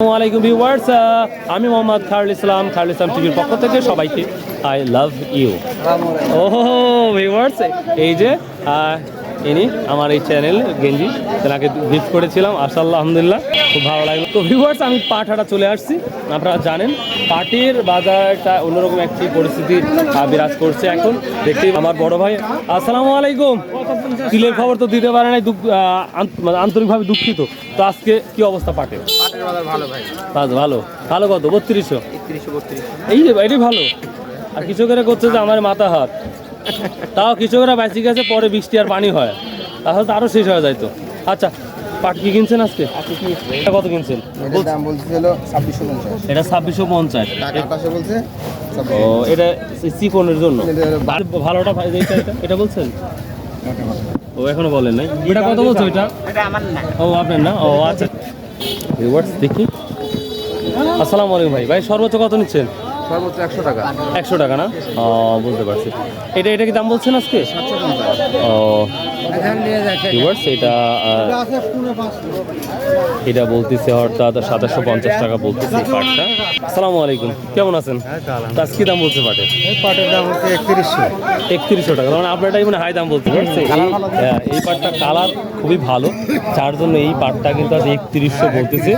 আসসালামু ভিউয়ার্স আমি মোহাম্মদ খায়রুল ইসলাম খায়রুল ইসলাম টিভির পক্ষ থেকে সবাইকে আই লাভ ইউ ও ভিউয়ার্স এই যে ইনি আমার এই চ্যানেল গেঞ্জি তেনাকে গিফট করেছিলাম আসাল্লাহ আলহামদুলিল্লাহ খুব ভালো লাগল। তো ভিউয়ার্স আমি পাঠাটা চলে আসছি। আপনারা জানেন পাটের বাজারটা অন্যরকম একটি পরিস্থিতি বিরাজ করছে এখন। দেখতেই আমার বড় ভাই আসসালামু আলাইকুম। তিলের খবর তো দিতে পারে নাই দুঃখ- মানে আন্তরিকভাবে দুঃখিত। তো আজকে কি অবস্থা পাটের পাঁচ ভালো ভালো। কত? বত্রিশশো? এই যে এটাই ভালো। আর কৃষকেরা করছে যে আমার মাথা হাত। তাও কৃষকরা বেঁচে গেছে পরে বৃষ্টি আর পানি হয়। তাহলে তো আরও শেষ হয়ে যায় তো। আচ্ছা পাট কি কিনছেন আজকে? এটা কত কিনছেন? দাম বলছিল ছাব্বিশশো পঞ্চাশ। এটা ছাব্বিশশো পঞ্চাশ। বলছে ও এটা চিকনের জন্য। ভালোটা এটা এটা বলছেন? ও এখনও বলেন নাই। এটা কত বলছো এটা ও আপনার না? ও আচ্ছা। ভিউয়ার্স দেখি। আসসালামু আলাইকুম ভাই। ভাই সর্বোচ্চ কত নিচ্ছেন? সর্বোচ্চ একশো টাকা। একশো টাকা না? ও বুঝতে পারছি। এটা এটা কি দাম বলছেন আজকে? ও ভিউয়ার্স এটা এটা বলতেছে অর্থাৎ সাতাশশো পঞ্চাশ টাকা বলতেছে এই পাটটা। আসসালামু আলাইকুম। কেমন আছেন? তা আজকে দাম বলছে পাটের? পাটের দাম হচ্ছে একত্রিশশো। একত্রিশশো টাকা। মানে আপনারটাই মানে হাই দাম বলতে পারছে এই হ্যাঁ, এই পাটটা কালার খুবই ভালো। যার জন্য এই পাটটা কিন্তু আজ একত্রিশশো বলতেছে।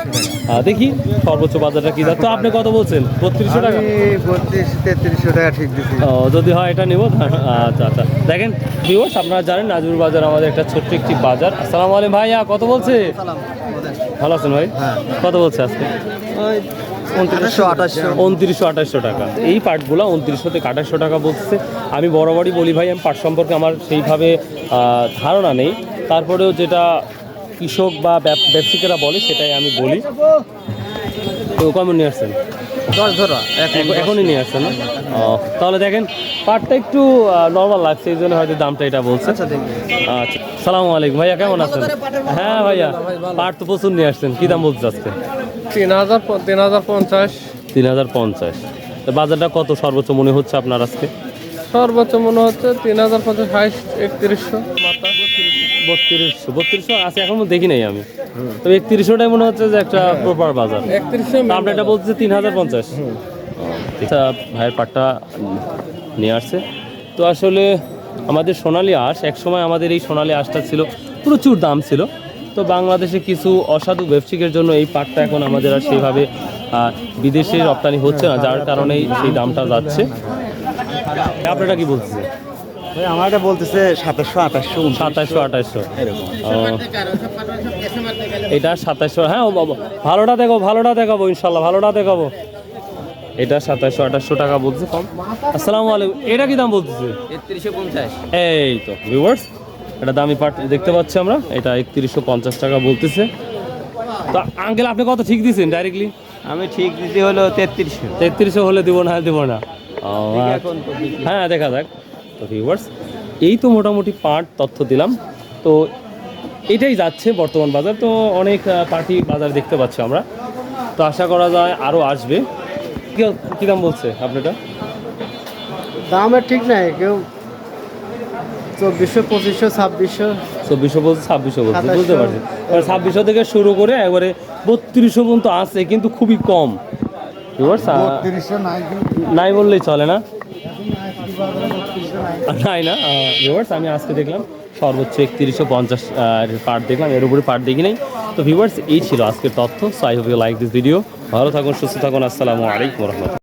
দেখি সর্বোচ্চ বাজারটা কি যাচ্ছে তো আপনি কত বলছেন? বত্রিশশো টাকা? বত্রিশ তেত্রিশশো টাকা ঠিক দিচ্ছি ও, যদি হয় এটা নেব? আচ্ছা আচ্ছা। দেখেন ভিউয়ার্স আপনারা জানেন নাজুর বাজার আমাদের একটা ছোট্ট একটি বাজার। আসসালামু আলাইকুম ভাইয়া কত বলছে? ভালো আছেন ভাই? হ্যাঁ। কত বলছে আজকে? উনত্রিশশো আঠাশশো টাকা। এই পাটগুলো উনত্রিশশো থেকে আঠাশশো টাকা বলছে। আমি বরাবরই বলি ভাই আমি পাট সম্পর্কে আমার সেইভাবে ধারণা নেই। তারপরেও যেটা কৃষক বা ব্যব- ব্যবসায়িকেরা বলে সেটাই আমি বলি। তো কেমন নিয়ে আসছেন? দশ ধরো এখন- এখনই নিয়ে আসছেন ও, তাহলে দেখেন পাটটা একটু নর্মাল লাগছে এই জন্য হয়তো দামটা এটা বলছে। আচ্ছা আচ্ছা আলাইকুম। ভাইয়া কেমন আছেন? হ্যাঁ ভাইয়া পাট তো প্রচুর নিয়ে আসছেন। কি দাম বলছে আজকে? তিন হাজার তিন হাজার পঞ্চাশ। তিন হাজার পঞ্চাশ। তো বাজারটা কত সর্বোচ্চ মনে হচ্ছে আপনার আজকে? সর্বোচ্চ মনে হচ্ছে তিন হাজার পঞ্চাশ হাইস্ট একত্রিশশো বত্রিশশো বত্রিশশো আছে এখনও দেখি নাই আমি। তবে একত্রিশশোটাই মনে হচ্ছে যে একটা প্রপার বাজার। একত্রিশশো তা আমরা এটা বলছি তিন হাজার পঞ্চাশ আচ্ছা ভাইয়ের পাটটা নিয়ে আসছে। তো আসলে আমাদের সোনালি আঁশ একসময় আমাদের এই সোনালি আঁশটা ছিল প্রচুর দাম ছিল। তো বাংলাদেশে কিছু অসাধু ব্যবসায়িকের জন্য এই পাটটা এখন আমাদের আর সেইভাবে বিদেশে রপ্তানি হচ্ছে না যার কারণেই সেই দামটা যাচ্ছে। আপনারা কি আমার এটা বলতেছে সাতাশশো আঠাশশো সাতাশশো আঠাশশো। এরকম। এটা সাতাশশো হ্যাঁ ভালোটা দেখাবো ভালোটা দেখাবো ইনশাল্লাহ ভালোটা দেখাবো। এটা সাতাশশো আঠাশশো টাকা বলছে কম। আসসালামু আলাইকুম। এটা কি দাম বলতেছে? একত্রিশশো পঞ্চাশ। এই তো ভিউয়ার্স এটা দামি পাট দেখতে পাচ্ছি আমরা। এটা একত্রিশশো পঞ্চাশ টাকা বলতেছে। তো আঙ্কেল আপনি কত ঠিক দিয়েছেন ডাইরেক্টলি আমি ঠিক দিতে হলো তেত্রিশশো। তেত্রিশশো হলে দিব না দিব না। ও, আচ্ছা। হ্যাঁ দেখা যাক। তো ভিউয়ার্স এই তো মোটামুটি পাট তথ্য দিলাম। তো এটাই যাচ্ছে বর্তমান বাজার। তো অনেক পার্টি বাজার দেখতে পাচ্ছি আমরা। তো আশা করা যায় আরও আসবে। কি- দাম বলছে আপনাটা দামের ঠিক নাই। কেউ চব্বিশশো পঁচিশশো ছাব্বিশশো। চব্বিশশো বলছে ছাব্বিশশো বলছে বুঝতে পারছি। এবার ছাব্বিশশো থেকে শুরু করে একবারে বত্রিশশো পর্যন্ত আছে কিন্তু খুবই কম। নাই বললেই চলে না? নাই না ভিউয়ার্স আমি আজকে দেখলাম সর্বোচ্চ একত্রিশশো পঞ্চাশ পার্ট দেখলাম, এর উপরে পার্ট দেখি নাই তো ভিউয়ার্স এই ছিল আজকের তথ্য। So I hope you like this video ভালো থাকুন, সুস্থ থাকুন, আসসালামু আলাইকুম রহমতুল্লাহ।